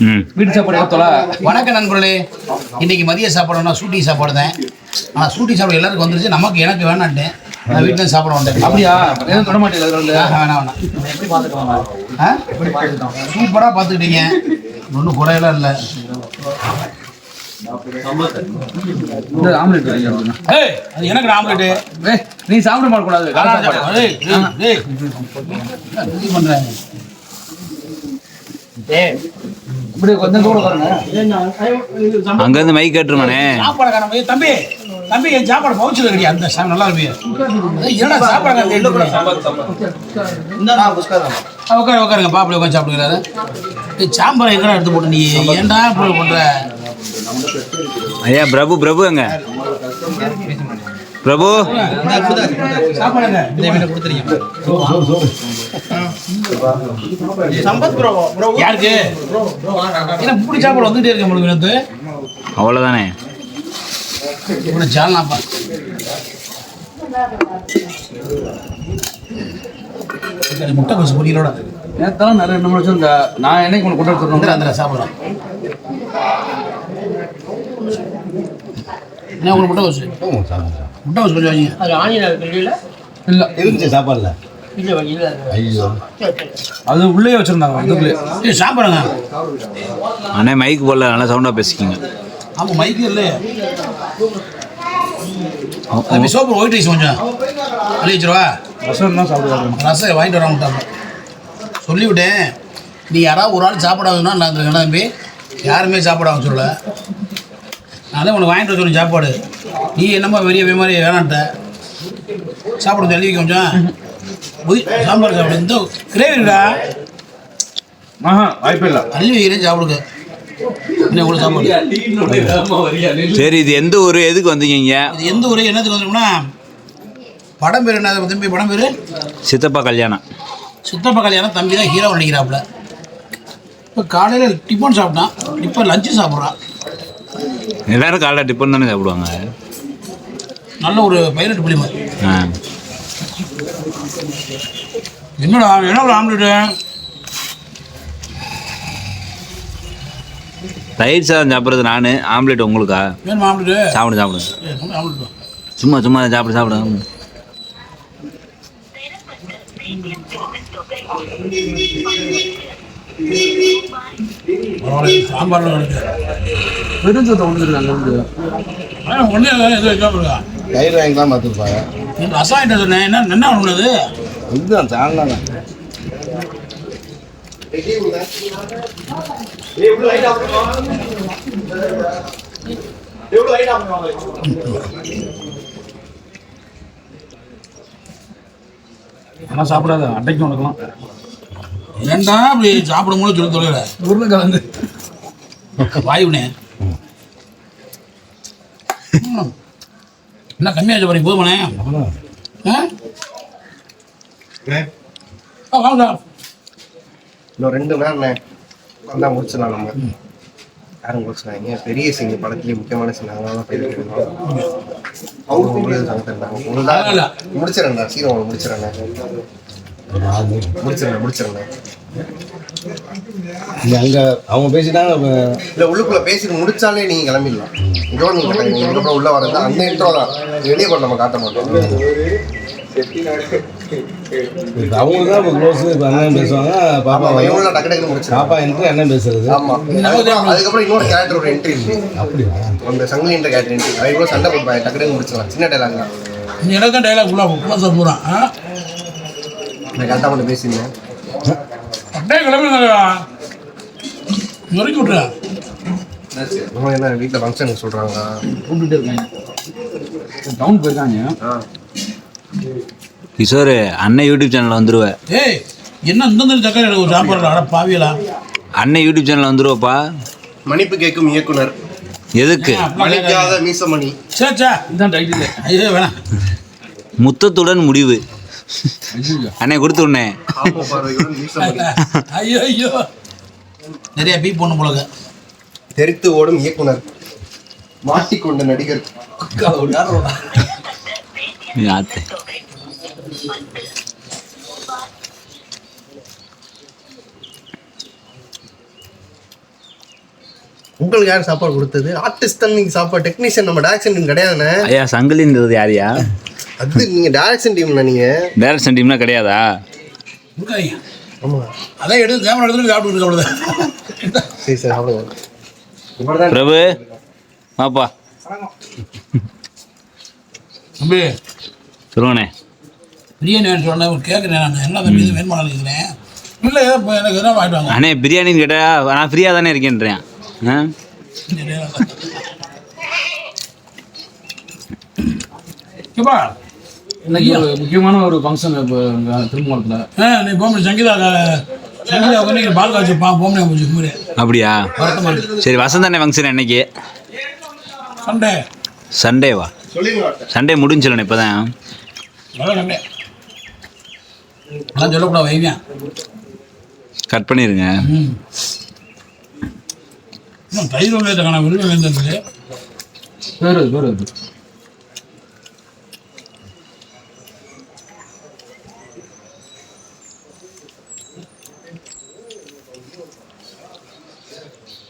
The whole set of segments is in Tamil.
ம். வீட்டு சாப்பாடு ஏத்தோல வணக்கம் நண்பர்களே. இன்னைக்கு மதிய சாப்பாடுனா சூட்டி சாப்பாடு தான். ஆனால் சூட்டி சாப்பாடு எல்லாருக்கும் வந்துருச்சு. நமக்கு எனக்கு வேணான்ட்டேன். நான் வீட்டில் சாப்பிட வந்தேன் அப்படியா? எதுவும் தொட ஆஹா, வேணாம் வேணாம். ஆ? சூப்பராக பார்த்துக்கிட்டீங்க. ஒன்றும் குறையெல்லாம் இல்லை. ஆம்லெட் எனக்கு ஆம்லெட்டு. ஏய் நீ சாப்பிட மாட்டக்கூடாது. காலை அங்கேருந்து மைக் கேட்டுருமானே சாப்பாடு தம்பி தம்பி என் சாப்பாடு பவுச்சில் கிடையாது அந்த சா நல்லா ஏன்னா சாப்பாடு உட்காரு உட்காருங்க. பாப்படி உட்காந்து சாப்பிடுங்கிறாரு சாம்பார் எங்கடா எடுத்து போட்டு நீ? ஏன்டா இப்படி பண்ற? ஐயா பிரபு பிரபு அங்க. பிரபு. சாப்பாடுங்க சாலனாப்பா முட்டை கோசு பொரியலோட. நேத்தாலும் நிறைய என்ன முடிச்சு இந்த நான் என்னைக்கு உனக்கு கொண்டு வந்துடணும் வந்துடுற சாப்பிடலாம் என்ன உங்களுக்கு முட்டை கோசு? முட்டை கொஞ்சம் வைங்க. அது ஆனியன் இருக்குல்ல இல்ல. இருந்துச்சு சாப்பாடுல? இல்லை இல்லை. ஐயோ. அது உள்ளே வச்சிருந்தாங்க இதுக்குள்ளே ஏய் சாப்பிடுங்க அண்ணே மைக் போடல நல்லா சவுண்டாக பேசிக்கிங்க. ஆமாம் மைக்கு இல்லையே சோப்பு ஒயிட் ரைஸ் கொஞ்சம். அள்ளி வச்சிருவா? ரசம் தான் சாப்பிடுவாங்க ரசம் வாங்கிட்டு வர மாட்டாங்க. சொல்லிவிட்டேன். நீ யாராவது ஒரு ஆள் சாப்பிடாதுன்னா நான் இருந்திருக்கேன் தம்பி. யாருமே சாப்பிடாம சொல்ல நானே உனக்கு வாங்கிட்டு வர சொல்லி சாப்பாடு. நீ என்னமோ பெரிய மாதிரி வேணான்ட்ட. சாப்பிட தள்ளி வைக்க கொஞ்சம் சாம்பார் சாப்பிடு. இந்த கிரேவி இருக்கா? ஆஹா வாய்ப்பே இல்லை. அள்ளி வைக்கிறேன் சாப்பிடுங்க. சரி இது எந்த ஊர் எதுக்கு வந்தீங்க இது எந்த ஊர் என்னத்துக்கு வந்துருக்குன்னா படம் பேர் என்ன தம்பி? படம் பேர்? சித்தப்பா கல்யாணம். சித்தப்பா கல்யாணம் தம்பி தான் ஹீரோ நடிக்கிறாப்புல இப்போ காலையில் டிஃபன் சாப்பிட்டான் இப்போ லஞ்சு சாப்பிட்றான். எல்லாரும் காலைல டிஃபன் தானே சாப்பிடுவாங்க? நல்ல ஒரு பைலட் பிலிம் ஆ. என்னடா என்ன ஒரு ஆம்லெட்டு தயிர் சாதம் சாப்பிட்றது நான். ஆம்லெட் உங்களுக்கா? வேணுமா ஆம்லெட்டு சாப்பிடு சாப்பிடு. ஆம்லெட் சும்மா சும்மா சாப்பிடு சாப்பிடு. பரவாயில்ல சாம்பாரில் கிடக்கு விருந்தத்தை வந்துருக்காங்க ஒன்றே எதுவும் வைக்காம இருக்கா தயிர் வாங்கிக்கலாம் பார்த்துருப்பாங்க. என்ன சொன்னேன். என்ன என்ன ஒன்றுது இதுதான் சாங்கலாம் ஆனால் சாப்பிடாத அட்டைக்கு உனக்குலாம். ஏன்டா அப்படி சாப்பிடும்போது சொல்லி தொலைல உருளைக்கிழங்கு. வாயுனே ம். என்ன கம்மியாச்சு பாருங்க போதுமானே ஆ? வாங்க. இன்னும் ரெண்டு நேரம்ண்ணே வந்தால் முடிச்சிடலாம் நம்ம. யாரும் முடிச்சிடாங்க பெரிய சிங்க படத்துலேயே முக்கியமான சிங்க அதனால தான் போயிருக்கோம் அவங்க உங்களுக்கு சங்கத்திருந்தாங்க பரவாயில்ல. உங்களுக்கு முடிச்சிடறேன்டா. இங்க அங்க அவங்க பேசிட்டாங்க இல்லை உள்ளுக்குள்ளே பேசிட்டு முடிச்சாலே நீங்கள் கிளம்பிடலாம். இதோட நீங்கள் இதுக்கப்புறம் உள்ள வரது அந்த இன்ட்ரோ தான். வெளியே நம்ம காட்ட மாட்டோம். அவங்க தான் இப்போ க்ளோஸ் இப்போ அண்ணன் பேசுவாங்க பாப்பா இவங்கள டக்கு டக்குன்னு முடிச்சிடலாம் பாப்பா என்று அண்ணன் பேசுறது. ஆமாம் அதுக்கப்புறம் இன்னொரு என்ட்ரி இருக்கு. அப்படியா? அந்த சங்கிலின்ற கேரக்டர் என்ட்ரி அவங்க கூட சண்டை போட்டுப்பாங்க டக்கு டக்கு முடிச்சிடலாம் சின்ன டைலாக் தான். இந்த எனக்கு தான் டைலாக் ஃபுல்லாக பூரா நான் கரெக்டாக மட்டும் பேசியிருந்தேன். அப்படியே கிளம்புங்க நொறுக்கி விட்றா நம்ம என்ன வீட்டில் ஃபங்க்ஷனுக்கு சொல்கிறாங்க கூப்பிட்டுட்டே இருக்காங்க. டவுன் போயிருக்காங்க. ஆ கிஷோர் அண்ணன் யூடியூப் சேனல் வந்துருவேன் ஏய் என்ன இந்த எனக்கு அட பாவியலா. அண்ணன் யூடியூப் சேனல் வந்துருவப்பா. மன்னிப்பு கேட்கும் இயக்குனர். எதுக்கு? மன்னிக்காத மீசமணி. சே சே. இதுதான் டைட்டில் ஐயோ வேணாம். முத்தத்துடன் முடிவு. அண்ணே கொடுத்து விடனே மீசமணி ஐயோ ஐயோ நிறைய பீப் பொண்ணு போலங்க தெரித்து ஓடும் இயக்குனர் மாட்டிக்கொண்ட நடிகர். உங்களுக்கு யார் சாப்பாடு கொடுத்தது? ஆர்டிஸ்ட் தான் நீங்க சாப்பாடு. டெக்னீஷியன் நம்ம டேரக்ஷன் கிடையாதுண்ணே. ஐயா சங்கிலின்றது யாரையா அது நீங்க டேரக்ஷன் டீம்ல நீங்க. டேரக்ஷன் டீம்னா கிடையாதா? அதான் எடுத்து கேமரா எடுத்துட்டு சாப்பிட்டு அவ்வளோதான் சரி சார் பிரபு வாப்பா. தம்பி சொல்லுங்கண்ணே பிரியாணி வேணும் சொன்னேன் கேட்குறேன் நான் என்ன தம்பி இது? வேணுமா இல்லை இப்போ எனக்கு எதாவது வாங்கிட்டு வாங்க? அண்ணே பிரியாணின்னு கேட்டா நான் ஃப்ரீயாக தானே இருக்கேன்றேன். ஆ? இன்னைக்கு ஒரு முக்கியமான ஒரு ஃபங்க்ஷன் இப்போ திருமணத்தில் நீ போக சங்கீதா சங்கீதா வந்து பால் காய்ச்சிப்பான் போக முடியும் மாதிரி அப்படியா? சரி வசந்த் அண்ணே ஃபங்க்ஷன் என்னைக்கு சண்டே. சண்டேவா? சண்டே முடிஞ்சிடணும் இப்போ தான் நல்லா சண்டே. அதான் சொல்லக்கூடாது வைவியான் கட் பண்ணிடுங்க தயிர் வெங்காயத்துக்கான விருது வேந்தது பேர் அது பேர்.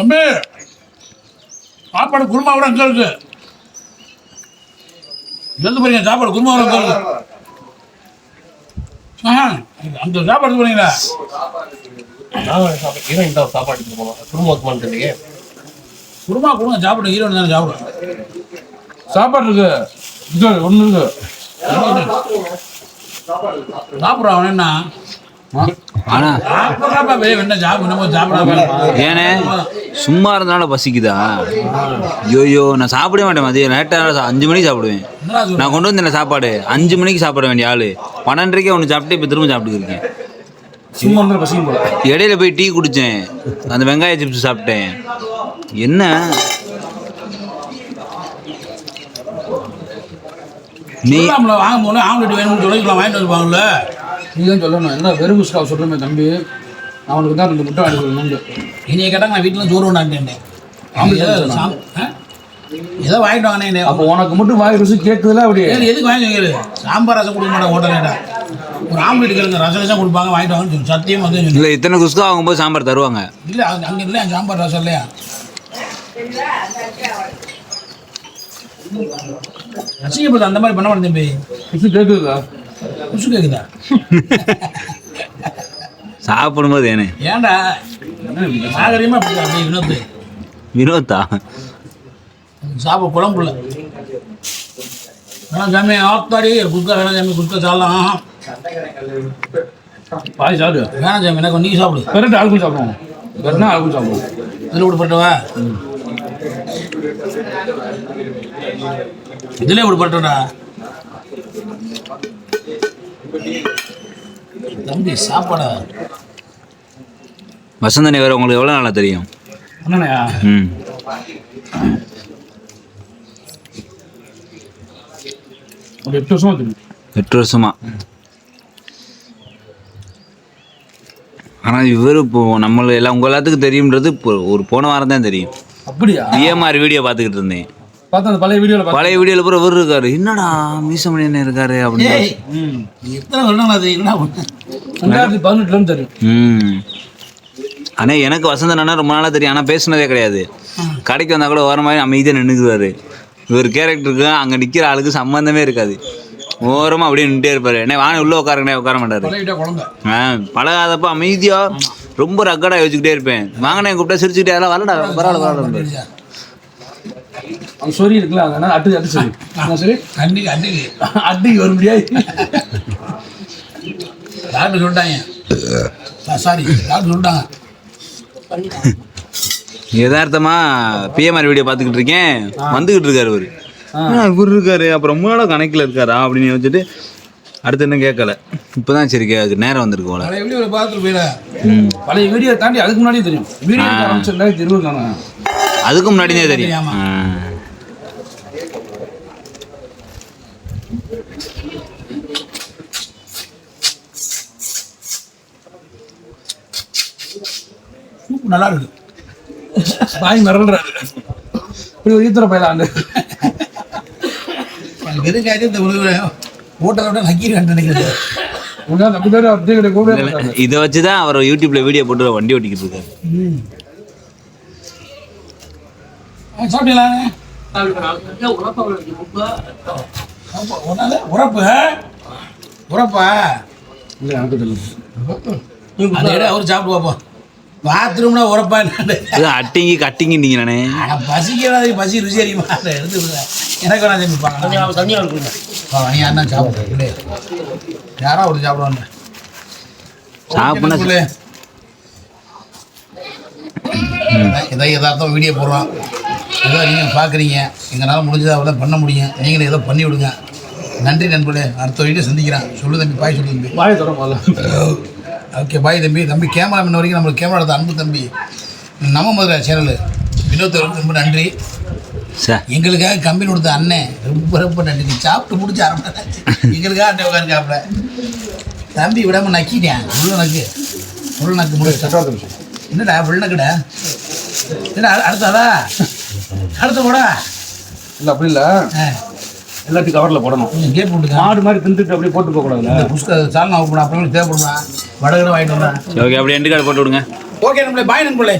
தம்பி சாப்பாடு குருமா கூட அங்கே இருக்கு? எழுந்து போறீங்க சாப்பாடு குருமா கூட அங்கே இருக்கு? அந்த சாப்பாடு போறீங்களா? சாப்பாடு போனோம். குடும்பம் ஒர்க் பண்ணுறீங்க குருமா கொடுங்க சாப்பிடுங்க ஹீரோன் தானே சாப்பிடும் சாப்பாடு இருக்கு. இது ஒன்று இருக்கு. சாப்பிட்றான் அவன் என்ன? ஏனே சும்மா இருந்தால பசிக்குதா? ஐயோ நான் சாப்பிட மாட்டேன் மதியம். லேட்டாக அஞ்சு மணிக்கு சாப்பிடுவேன்? நான் கொண்டு வந்தேன் சாப்பாடு அஞ்சு மணிக்கு சாப்பிட வேண்டிய ஆளு. பன்னெண்டரைக்கே ஒன்று சாப்பிட்டு இப்போ திரும்ப சாப்பிட்டு இருக்கேன் சும்மா இருந்தால் பசிக்கும் போல. இடையில போய் டீ குடித்தேன் அந்த வெங்காய சிப்ஸ் சாப்பிட்டேன். என்ன? நீ வாங்க ஆம்லெட் வேணும்னு சொல்லிக்கலாம் வாங்கிட்டு வந்துப்பாங்கல்ல நீ தான் சொல்லணும். என்ன வெறும் குஸ்கா சொல்கிறமே தம்பி. அவனுக்கு தான் ரெண்டு முட்டை வாங்கி கொடுக்கணும்னு இனிய கேட்டாங்க நான் வீட்டில் சோறு கொண்டாண்டேன் ஏதோ வாங்கிட்டு வாங்கினேன் அப்போ உனக்கு மட்டும் வாய் ருசி கேட்குதுல அப்படியே ஏன் எதுக்கு வாங்கி வைக்கிறது? சாம்பார் ரசம் கொடுக்க மாட்டேன் ஹோட்டலேடா ஒரு ஆம்லெட் கேளுங்க ரசம் ரசம் கொடுப்பாங்க வாங்கிட்டு வாங்கன்னு சொல்லி சத்தியம் வந்து இல்லை இத்தனை குஸ்கா வாங்கும்போது சாம்பார் தருவாங்க. இல்லை அங்கே இல்லையா சாம்பார் ரசம் இல்லையா? ரசிகப்பது அந்த மாதிரி பண்ண மாட்டேன் தம்பி. ருசி கேட்குதுல குசு கேட்குதா சாப்பிடும்போது ஏனே? ஏன்டா? நாகரிகமாக அப்படி அப்படி வினோத்து. சாப்பிட குழம்புல வேணாம் சாமி ஆத்தாடி குஸ்கா வேணாம் சாமி குஸ்கா சாப்பிடலாம். பாய் சாப்பிடு. வேணாம் சாமி எனக்கு நீ சாப்பிடு. பெரட்டு ஆளுக்கும் சாப்பிடுவோம். பெரட்னா ஆளுக்கும் சாப்பிடுவோம். இதில் விடுபட்டவா இதிலே விடுபட்டடா தம்பி சாப்பாடா? வசந்தனை வேற உங்களுக்கு எவ்வளோ நாளாக தெரியும்? ம். எட்டு வருஷமா தெரியும். எட்டு வருஷமா? ஆனால் இவர் இப்போ நம்மள எல்லாம் உங்கள் எல்லாத்துக்கும் தெரியுன்றது இப்போ ஒரு போன வாரம் தான் தெரியும். அப்படியா? பிஎம்ஆர் வீடியோ பார்த்துக்கிட்டு இருந்தேன். பார்த்தா அந்த பழைய வீடியோவில் பழைய வீடியோவில் பூரா இவர் இருக்காரு. என்னடா மீசமணி என்ன இருக்காரு அப்படின்னு. எத்தனை வருடம் அது என்ன? ரெண்டாயிரத்தி பதினெட்டுலேருந்து தெரியும் ஆனால் எனக்கு வசந்தன் அண்ணா ரொம்ப நாளாக தெரியும். ஆனால் பேசுனதே கிடையாது. கடைக்கு வந்தால் கூட ஓர மாதிரி அமைதியாக நின்றுக்குவாரு இவர் கேரக்டருக்கு அங்கே நிற்கிற ஆளுக்கு சம்மந்தமே இருக்காது. ஓரமாக அப்படியே நின்றுட்டே இருப்பார். என்ன வாங்க உள்ளே உட்காருங்கண்ணே உட்கார மாட்டார். ஆ பழகாதப்ப அமைதியாக ரொம்ப ரக்கடாக யோசிச்சுக்கிட்டே இருப்பேன். வாங்கண்ணே கூப்பிட்டா சிரிச்சுக்கிட்டே அதெல்லாம் வரடா பரவாயில்ல பரவாயில்ல. அந்த சொறி இருக்குல்ல அது என்ன அட்டு அட்டு சரி என்ன சரி அன்னைக்கு அன்னைக்கு அட்டிக்கு வர முடியாது டாக்டர் சொல்லிட்டாங்க. சாரி டாக்டர் சொல்லிட்டாங்க. யதார்த்தமா பிஎம்ஆர் வீடியோ பார்த்துக்கிட்டு இருக்கேன். வந்துகிட்டு இருக்காரு இவர் இவர் இருக்காரு. அப்புறம் ரொம்ப நாளாக கணக்கில் இருக்காரா அப்படின்னு வச்சுட்டு அடுத்து என்ன கேட்கல. இப்போதான் சரி கேட்க நேரம் வந்திருக்கு போல. பழைய வீடியோவில் பார்த்துட்டு போயிட ம். பழைய வீடியோ தாண்டி அதுக்கு முன்னாடியே தெரியும். வீடியோ ஆரம்பிச்சு ரெண்டாயிரத்தி இருபது தானே அதுக்கு முன்னாடியே தெரியும். நல்லா இருக்கு வாங்கி மிரள்றாரு இப்படி ஒரு ஈத்தர பயிலாண்டு வெறும் காய்ச்சி இந்த ஹோட்டலை விட நக்கீர் நினைக்கிறேன். இதை வச்சு தான் அவர் யூடியூப்ல வீடியோ போட்டு வண்டி ஓட்டிக்கிட்டு இருக்காரு. ஆ, சாப்பிட்டீங்களா? ஒன்னால உரப்பு உரப்பா இல்லை எனக்கு இடம் அவர் சாப்பிட்டு பார்ப்போம் பாத்ரூம்னா உரப்பா இது அட்டிங்கி கட்டிங்கிட்டீங்க நானே ஆனால் பசிக்காத பசி ருசி அறியுமா அதை எடுத்து எனக்கு வேணாம் தம்பி தண்ணி கொடுங்க நீ அண்ணா சாப்பிட்றேன் இல்லை யாரோ ஒரு சாப்பிடுவாங்க சாப்பிட்னா ஏதோ யதார்த்தம் வீடியோ போடுறோம் ஏதோ நீங்கள் பார்க்குறீங்க எங்களால் முடிஞ்சதை அவ்வளோ பண்ண முடியும். நீங்களும் ஏதோ பண்ணி விடுங்க. நன்றி நண்பர்களே. அடுத்த வீடியோ சந்திக்கிறேன். சொல்லு தம்பி பாய் சொல்லு தம்பி. வாயை தர முதல்ல ஓகே பாய் தம்பி. தம்பி கேமரா முன்ன வரைக்கும் நம்மளுக்கு கேமரா எடுத்த அன்பு தம்பி. நம்ம மதுரை சேனல். வினோத்தவருக்கு ரொம்ப நன்றி. சார் எங்களுக்காக கம்பெனி கொடுத்த அண்ணன் ரொம்ப ரொம்ப நன்றி. நீ சாப்பிட்டு முடிச்சு அரை மணி ஆச்சு. எங்களுக்காக அண்ணன் உட்காந்து சாப்பிட. தம்பி விடாம நக்கிட்டேன் உள்ள நக்கு. உள்ள நக்கு முடிச்சு. என்னடா உள்ள நக்குடா என்னடா அடு- அடுத்ததா அடுத்த போடா. இல்லை அப்படி இல்லை. ஆ, எல்லாத்தையும் கவரில் போடணும். கொஞ்சம் கேப் விட்டுக்க. மாடு மாதிரி தின்னுட்டு அப்படியே போட்டு போகக்கூடாதுல்ல? இந்த புஸ்க சால்னா ஓப்பன் அப்புறம் தேவைப்படுமா? வடகடை வாங்கிட்டு வரேன் ஓகே அப்படியே எண்டு கார்டு போட்டு விடுங்க. ஓகே நம்மளே பாய் நண்பர்களே.